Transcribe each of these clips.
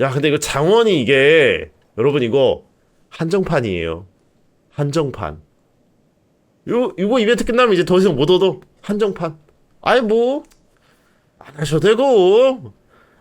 야, 근데 이거 장원이 이게 여러분 이거 한정판이에요. 한정판. 요 이거 이벤트 끝나면 이제 더 이상 못 얻어. 한정판. 아이 뭐 안 하셔도 되고.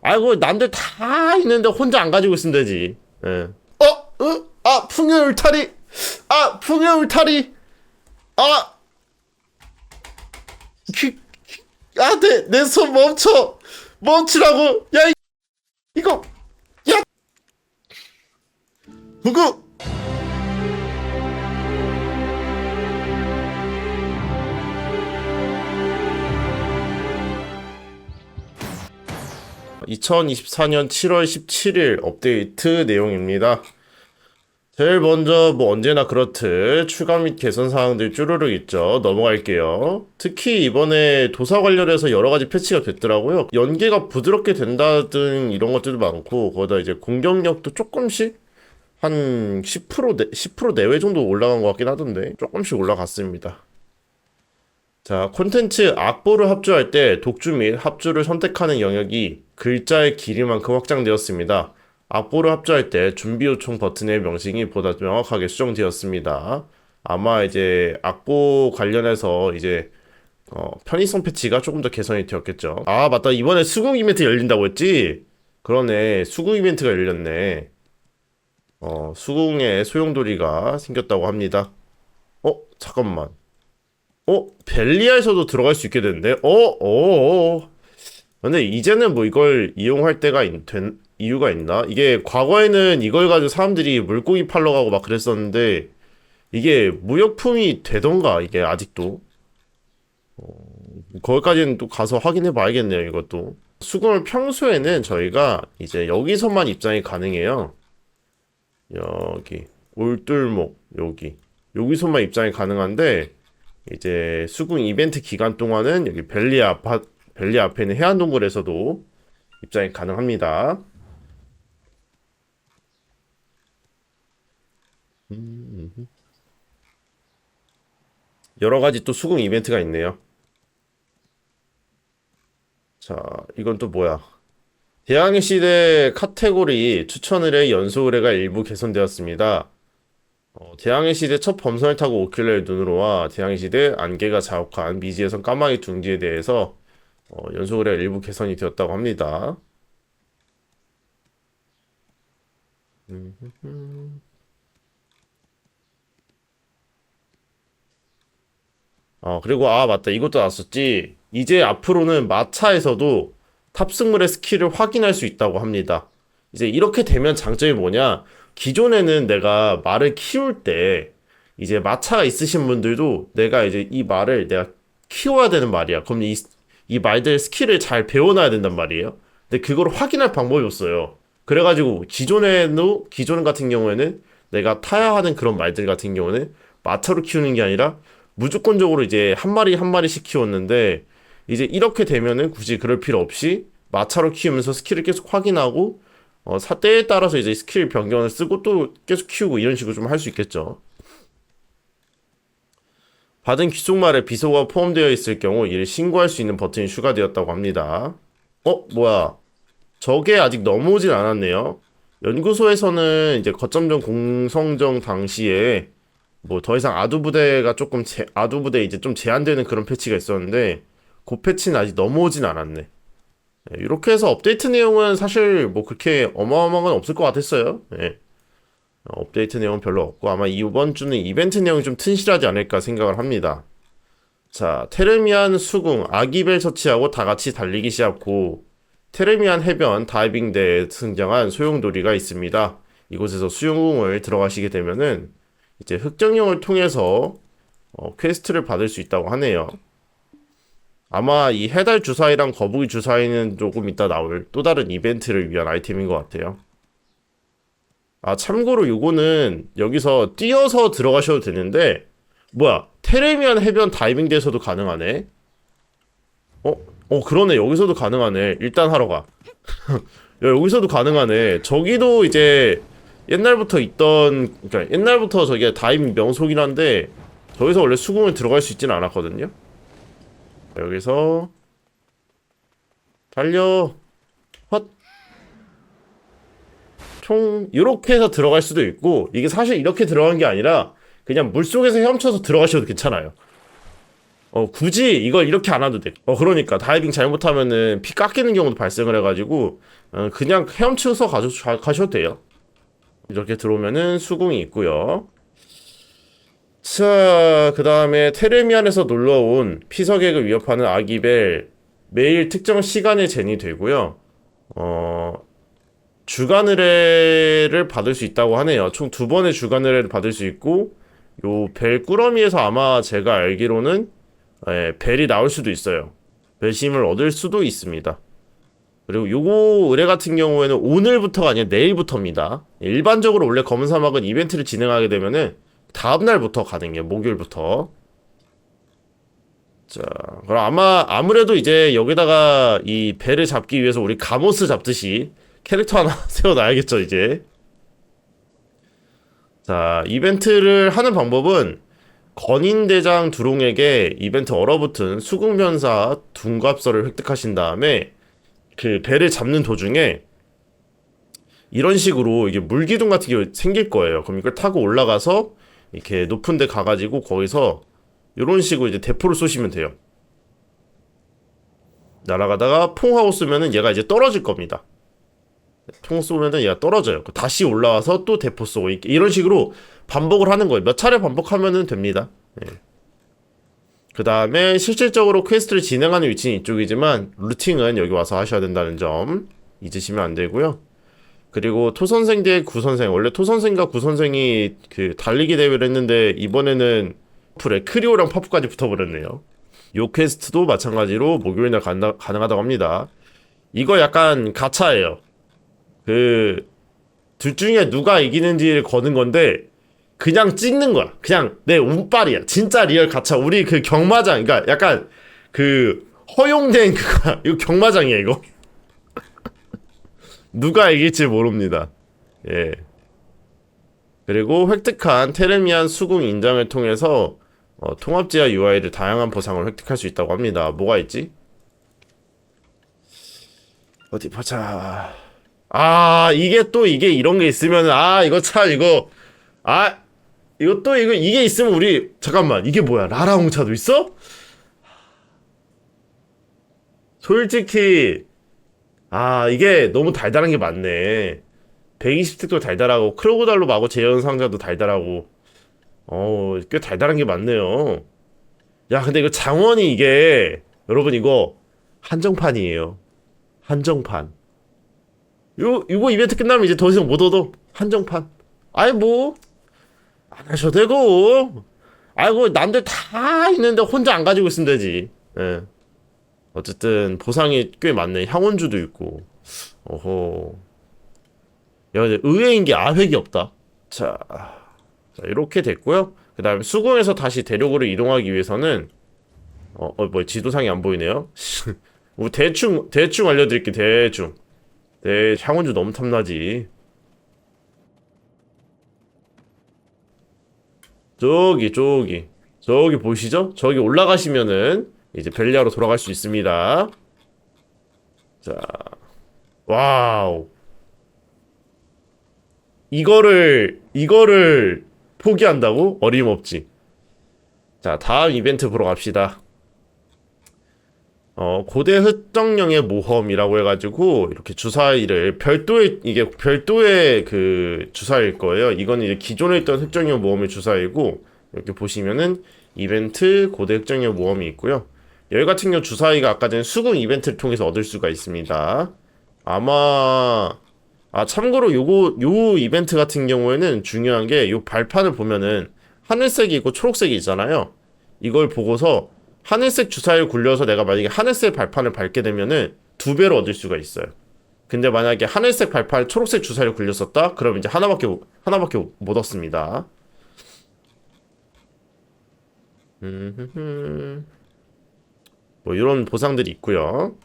아이고 남들 다 있는데 혼자 안 가지고 있으면 되지. 예. 어? 어? 아, 풍요 울타리. 아, 풍요 울타리. 아. 그, 그, 아, 내, 내 손 멈춰. 멈추라고. 야, 이, 이거. 야. 누구? 2024년 7월 17일 업데이트 내용입니다. 제일 먼저 뭐 언제나 그렇듯 추가 및 개선 사항들 쭈루룩 있죠. 넘어갈게요. 특히 이번에 도사 관련해서 여러 가지 패치가 됐더라고요. 연계가 부드럽게 된다 등 이런 것들도 많고 거기다 이제 공격력도 조금씩 한 10% 내, 10% 내외 정도 올라간 것 같긴 하던데 조금씩 올라갔습니다. 자, 콘텐츠 악보를 합주할 때 독주 및 합주를 선택하는 영역이 글자의 길이만큼 확장되었습니다. 악보를 합주할 때 준비 요청 버튼의 명칭이 보다 명확하게 수정되었습니다. 아마 이제 악보 관련해서 이제 어, 편의성 패치가 조금 더 개선이 되었겠죠. 아, 맞다. 이번에 수국 이벤트 열린다고 했지? 그러네. 수국 이벤트가 열렸네. 어, 수국의 소용돌이가 생겼다고 합니다. 어, 잠깐만. 어? 벨리아에서도 들어갈 수 있게 되는데? 어? 어? 어? 근데 이제는 뭐 이걸 이용할 때가 있- 된 이유가 있나? 이게 과거에는 이걸 가지고 사람들이 물고기 팔러 가고 막 그랬었는데 이게 무역품이 되던가 이게 아직도 어, 거기까지는 또 가서 확인해 봐야겠네요 이것도 수금을 평소에는 저희가 이제 여기서만 입장이 가능해요 여기 올돌목 여기 여기서만 입장이 가능한데 이제 수궁 이벤트 기간 동안은 여기 벨리 아파 벨리 앞에 있는 해안동굴에서도 입장이 가능합니다. 음. 여러 가지 또 수궁 이벤트가 있네요. 자, 이건 또 뭐야? 대항해 시대 카테고리 추천 의뢰 연소 의뢰가 일부 개선되었습니다. 어, 대항해 시대 첫 범선을 타고 오킬러의 눈으로 와 대항해 시대 안개가 자욱한 미지에선 까마귀 둥지에 대해서 어, 연소 의뢰가 일부 개선이 되었다고 합니다. 어, 그리고 아, 맞다. 이것도 나왔었지. 이제 앞으로는 마차에서도 탑승물의 스킬을 확인할 수 있다고 합니다. 이제 이렇게 되면 장점이 뭐냐? 기존에는 내가 말을 키울 때 이제 마차가 있으신 분들도 내가 이제 이 말을 내가 키워야 되는 말이야. 그럼 이, 이 말들 스킬을 잘 배워놔야 된단 말이에요. 근데 그걸 확인할 방법이 없어요. 그래가지고 기존에도 기존 같은 경우에는 내가 타야 하는 그런 말들 같은 경우는 마차로 키우는 게 아니라 무조건적으로 이제 한 마리 한 마리씩 키웠는데 이제 이렇게 되면은 굳이 그럴 필요 없이 마차로 키우면서 스킬을 계속 확인하고 어, 사 때에 따라서 이제 스킬 변경을 쓰고 또 계속 키우고 이런 식으로 좀 할 수 있겠죠. 받은 귀속말에 비속어가 포함되어 있을 경우 이를 신고할 수 있는 버튼이 추가되었다고 합니다. 어, 뭐야? 저게 아직 넘어오진 않았네요. 연구소에서는 이제 거점전 공성정 당시에 뭐 더 이상 아두 부대가 조금 제, 아두 부대 이제 좀 제한되는 그런 패치가 있었는데 그 패치는 아직 넘어오진 않았네. 네, 이렇게 해서 업데이트 내용은 사실 뭐 그렇게 어마어마한 건 없을 것 같았어요. 예. 어, 업데이트 내용은 별로 없고 아마 이번 주는 이벤트 내용이 좀 튼실하지 않을까 생각을 합니다. 자, 테르미안 수궁 아기벨 처치하고 다 같이 달리기 시작고 테르미안 해변 다이빙 대에 등장한 소용돌이가 있습니다. 이곳에서 수영을 들어가시게 되면은 이제 흑정령을 통해서 어, 퀘스트를 받을 수 있다고 하네요. 아마 이 해달 주사위랑 거북이 주사위는 조금 이따 나올 또 다른 이벤트를 위한 아이템인 것 같아요. 아, 참고로 요거는 여기서 뛰어서 들어가셔도 되는데, 뭐야, 테레미안 해변 다이빙대에서도 가능하네? 어? 어, 그러네. 여기서도 가능하네. 일단 하러 가. 야, 여기서도 가능하네. 저기도 이제 옛날부터 있던, 그러니까 옛날부터 저게 다이빙 명소긴 한데, 저기서 원래 수궁을 들어갈 수 있지는 않았거든요? 여기서 달려 헛 총 이렇게 해서 들어갈 수도 있고 이게 사실 이렇게 들어간 게 아니라 그냥 물속에서 헤엄쳐서 들어가셔도 괜찮아요. 어, 굳이 이걸 이렇게 안 와도 돼. 어, 그러니까 다이빙 잘못하면은 피 깎이는 경우도 발생을 해가지고 어, 그냥 헤엄쳐서 가셔, 가- 가셔도 돼요. 이렇게 들어오면은 수궁이 있고요. 자, 그 다음에 테레미안에서 놀러온 피서객을 위협하는 아기벨 매일 특정 시간에 젠이 되고요. 어, 주간 의뢰를 받을 수 있다고 하네요. 총 두 번의 주간 의뢰를 받을 수 있고 요 벨 꾸러미에서 아마 제가 알기로는 예, 벨이 나올 수도 있어요. 벨심을 얻을 수도 있습니다. 그리고 요거 의뢰 같은 경우에는 오늘부터가 아니라 내일부터입니다. 일반적으로 원래 검은 사막은 이벤트를 진행하게 되면은 다음 날부터 가능해요. 목요일부터. 자, 그럼 아마 아무래도 이제 여기다가 이 배를 잡기 위해서 우리 가모스 잡듯이 캐릭터 하나 세워놔야겠죠, 이제. 자, 이벤트를 하는 방법은 건인대장 두롱에게 이벤트 얼어붙은 수국면사 둔갑서를 획득하신 다음에 그 배를 잡는 도중에 이런 식으로 이게 물기둥 같은 게 생길 거예요. 그럼 이걸 타고 올라가서 이렇게 높은 데 가가지고 거기서 이런 식으로 이제 대포를 쏘시면 돼요. 날아가다가 퐁 하고 쏘면은 얘가 이제 떨어질 겁니다. 통 쏘면은 얘가 떨어져요. 다시 올라와서 또 대포 쏘고 이런 식으로 반복을 하는 거예요. 몇 차례 반복하면은 됩니다. 그 다음에 실질적으로 퀘스트를 진행하는 위치는 이쪽이지만 루팅은 여기 와서 하셔야 된다는 점 잊으시면 안 되고요. 그리고 토선생 대 구선생 원래 토선생과 구선생이 그 달리기 대회를 했는데 이번에는 풀에 크리오랑 파프까지 붙어버렸네요. 요 퀘스트도 마찬가지로 목요일날 가능, 가능하다고 합니다. 이거 약간 가차예요. 그 둘 중에 누가 이기는지를 거는 건데 그냥 찍는 거야. 그냥 내 운빨이야. 진짜 리얼 가차. 우리 그 경마장, 그러니까 약간 그 허용된 그거 이거 경마장이야 이거. 누가 이길지 모릅니다. 예. 그리고 획득한 테르미안 수궁 인장을 통해서 어, 통합지하 UI를 다양한 보상을 획득할 수 있다고 합니다. 뭐가 있지? 어디 보자. 아 이게 또 이게 이런 게 있으면 아 이거 참 이거 아 이거 또 이거 이게 있으면 우리 잠깐만 이게 뭐야 라라 홍차도 있어? 솔직히 아 이게 너무 달달한 게 많네. 120틱도 달달하고 크로고달로 마고 재현 상자도 달달하고. 어꽤 달달한 게 많네요. 야 근데 이거 장원이 이게 여러분 이거 한정판이에요. 한정판. 요 이거 이벤트 끝나면 이제 더 이상 못 얻어. 한정판. 아이 뭐? 안 하셔도 되고. 아이고 남들 다 있는데 혼자 안 가지고 있으면 되지. 예 어쨌든 보상이 꽤 많네. 향원주도 있고. 어허. 야 근데 의외인 게 아획이 없다. 자, 자 이렇게 됐고요. 그 다음에 수궁에서 다시 대륙으로 이동하기 위해서는 어, 어, 뭐 지도상이 안 보이네요. 우리 대충 대충 알려드릴게 대충. 네 향원주 너무 탐나지. 저기 저기. 저기 보이시죠? 저기 올라가시면은 이제 벨리아로 돌아갈 수 있습니다. 자, 와우. 이거를 이거를 포기한다고? 어림없지. 자, 다음 이벤트 보러 갑시다. 어, 고대 흑정령의 모험이라고 해가지고, 이렇게 주사위를, 별도의, 이게 별도의 그 주사위일 거예요. 이거는 이제 기존에 있던 흑정령 모험의 주사위고, 이렇게 보시면은, 이벤트 고대 흑정령 모험이 있고요. 여기 같은 경우 주사위가 아까 전에 수금 이벤트를 통해서 얻을 수가 있습니다. 아마, 아, 참고로 요거, 요 이벤트 같은 경우에는 중요한 게, 요 발판을 보면은, 하늘색이 있고 초록색이 있잖아요. 이걸 보고서, 하늘색 주사위를 굴려서 내가 만약에 하늘색 발판을 밟게 되면은 두 배로 얻을 수가 있어요. 근데 만약에 하늘색 발판, 초록색 주사위를 굴렸었다? 그럼 이제 하나밖에 하나밖에 못 얻습니다. 음흠흠. 뭐 이런 보상들이 있고요.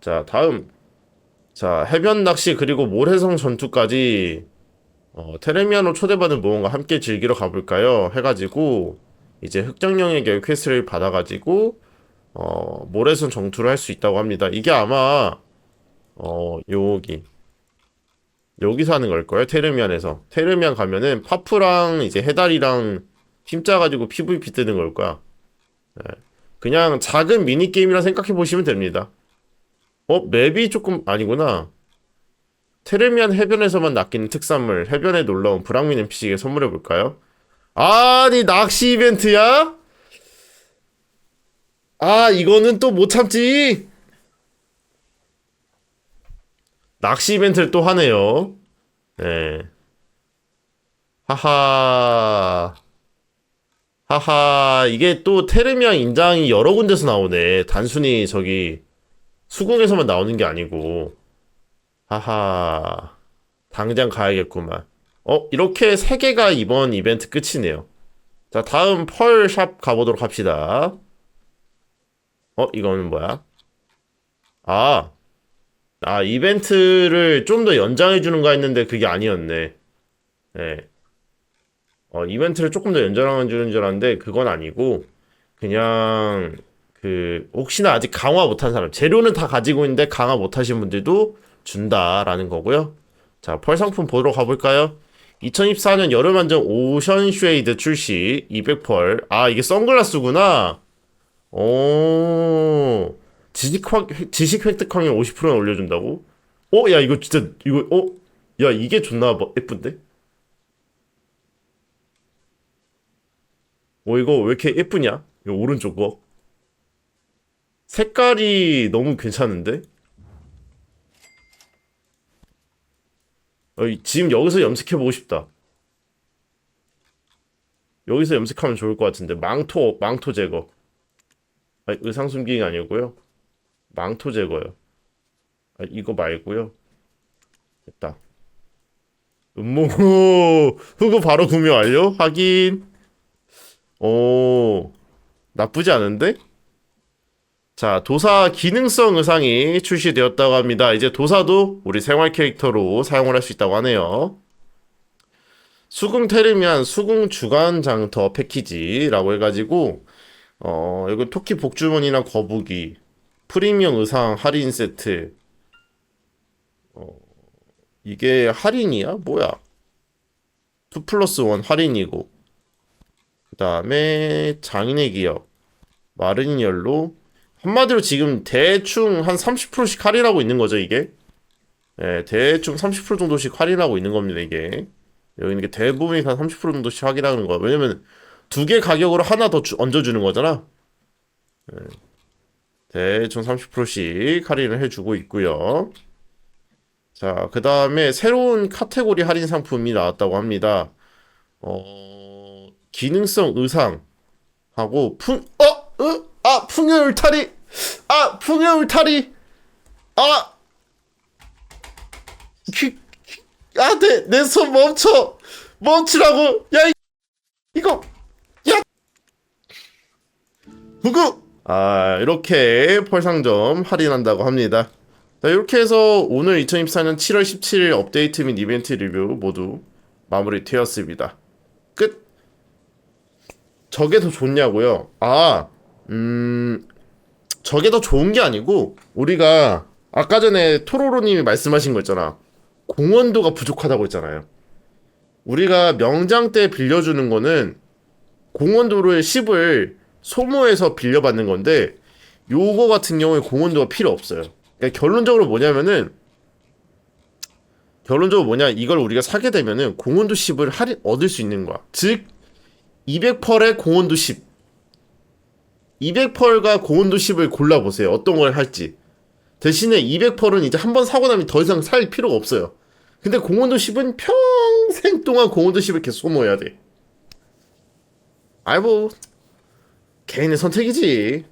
자, 다음. 자, 해변 낚시 그리고 모래성 전투까지 어, 테레미아노 초대받은 모험과 함께 즐기러 가볼까요? 해가지고 이제 흑정령에게 퀘스트를 받아가지고 어 모래선 정투를 할 수 있다고 합니다. 이게 아마 어 여기 여기서 하는 걸 거예요. 테르미안에서. 테르미안 가면은 파프랑 이제 해달이랑 힘 짜가지고 PVP 뜨는 걸 거야. 예. 그냥 작은 미니 게임이라 생각해 보시면 됩니다. 어 맵이 조금 아니구나. 테르미안 해변에서만 낚이는 특산물 해변에 놀러온 브랑민 NPC에게 선물해 볼까요? 아니 낚시 이벤트야? 아 이거는 또 못 참지. 낚시 이벤트를 또 하네요. 네. 하하. 하하. 이게 또 테르미안 인장이 여러 군데서 나오네. 단순히 저기 수궁에서만 나오는 게 아니고. 하하. 당장 가야겠구만. 어, 이렇게 세 개가 이번 이벤트 끝이네요. 자, 다음 펄샵 가보도록 합시다. 어, 이거는 뭐야? 아, 아, 이벤트를 좀 더 연장해주는 가 했는데 그게 아니었네. 네. 어, 이벤트를 조금 더 연장해주는 줄 알았는데 그건 아니고, 그냥, 그, 혹시나 아직 강화 못한 사람, 재료는 다 가지고 있는데 강화 못하신 분들도 준다라는 거고요. 자, 펄 상품 보러 가볼까요? 2024년 여름 한정 오션 쉐이드 출시 200펄. 아, 이게 선글라스구나. 오. 지식 확, 지식 획득 확률 50%나 올려준다고? 어, 야, 이거 진짜, 이거, 어? 야, 이게 존나 뭐, 예쁜데? 어, 이거 왜 이렇게 예쁘냐? 이거 오른쪽 거. 색깔이 너무 괜찮은데? 어, 이- 지금 여기서 염색해보고 싶다. 여기서 염색하면 좋을 것 같은데. 망토, 망토 제거. 아, 의상 숨기기 아니고요. 망토 제거요. 아, 이거 말고요. 됐다. 음모 흑우 바로 구매 완료? 확인. 오 나쁘지 않은데? 자 도사 기능성 의상이 출시되었다고 합니다. 이제 도사도 우리 생활 캐릭터로 사용을 할 수 있다고 하네요. 수궁 테르미안 수궁 주간 장터 패키지라고 해가지고 어 이거 토끼 복주머니나 거북이 프리미엄 의상 할인 세트. 어, 이게 할인이야? 뭐야? 2 플러스 1 할인이고. 그 다음에 장인의 기업. 마른 열로. 한마디로 지금 대충 한 30%씩 할인하고 있는 거죠, 이게? 예, 대충 30% 정도씩 할인하고 있는 겁니다, 이게. 여기 이게 대부분이 한 30% 정도씩 할인하는 거야. 왜냐면 두 개 가격으로 하나 더 주- 얹어주는 거잖아. 대충 30%씩 할인을 해주고 있고요. 자, 그 다음에 새로운 카테고리 할인 상품이 나왔다고 합니다. 어, 기능성 의상 하고 풍, 어, 으, 아, 풍요 울타리, 아, 풍요 울타리, 아, 그, 그, 아, 내, 내 손 멈춰, 멈추라고, 야, 이, 이거, 야, 구구. 아, 이렇게 펄상점 할인한다고 합니다. 자, 이렇게 해서 오늘 2024년 7월 17일 업데이트 및 이벤트 리뷰 모두 마무리 되었습니다. 끝. 저게 더 좋냐고요? 아, 음, 저게 더 좋은 게 아니고 우리가 아까 전에 토로로님이 말씀하신 거 있잖아. 공원도가 부족하다고 했잖아요. 우리가 명장 때 빌려주는 거는 공원도를 10을 소모해서 빌려받는 건데 요거 같은 경우에 공원도가 필요 없어요. 그러니까 결론적으로 뭐냐면은 결론적으로 뭐냐 이걸 우리가 사게 되면은 공원도 10을 할인 얻을 수 있는 거야. 즉 200펄에 공원도 10. 200펄과 공원도 10을 골라 보세요. 어떤 걸 할지. 대신에 200펄은 이제 한 번 사고 나면 더 이상 살 필요가 없어요. 근데 공원도 10은 평생 동안 공원도 10을 계속 소모해야 돼. 아이 뭐 개인의 선택이지.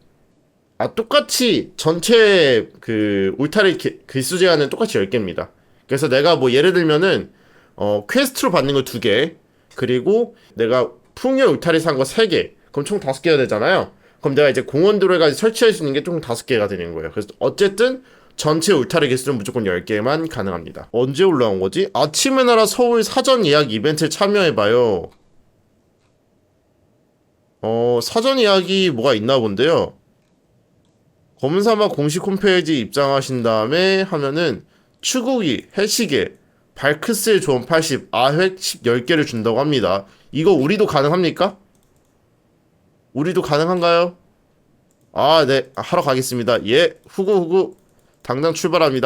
아, 똑같이 전체 그 울타리 개- 개수 제한은 똑같이 10개입니다. 그래서 내가 뭐 예를 들면은 어, 퀘스트로 받는 거 2개, 그리고 내가 풍요 울타리 산 거 3개, 그럼 총 5개가 되잖아요. 그럼 내가 이제 공원도로 해가지고 설치할 수 있는 게 총 5개가 되는 거예요. 그래서 어쨌든 전체 울타리 개수는 무조건 10개만 가능합니다. 언제 올라온 거지? 아침의 나라 서울 사전 예약 이벤트에 참여해봐요. 어, 사전 예약이 뭐가 있나 본데요. 검은사막 공식 홈페이지 입장하신 다음에 하면은 추구기, 해시계, 발크스의 조언 80, 아획 10, 10개를 준다고 합니다. 이거 우리도 가능합니까? 우리도 가능한가요? 아, 네. 하러 가겠습니다. 예, 후구 후구. 당장 출발합니다.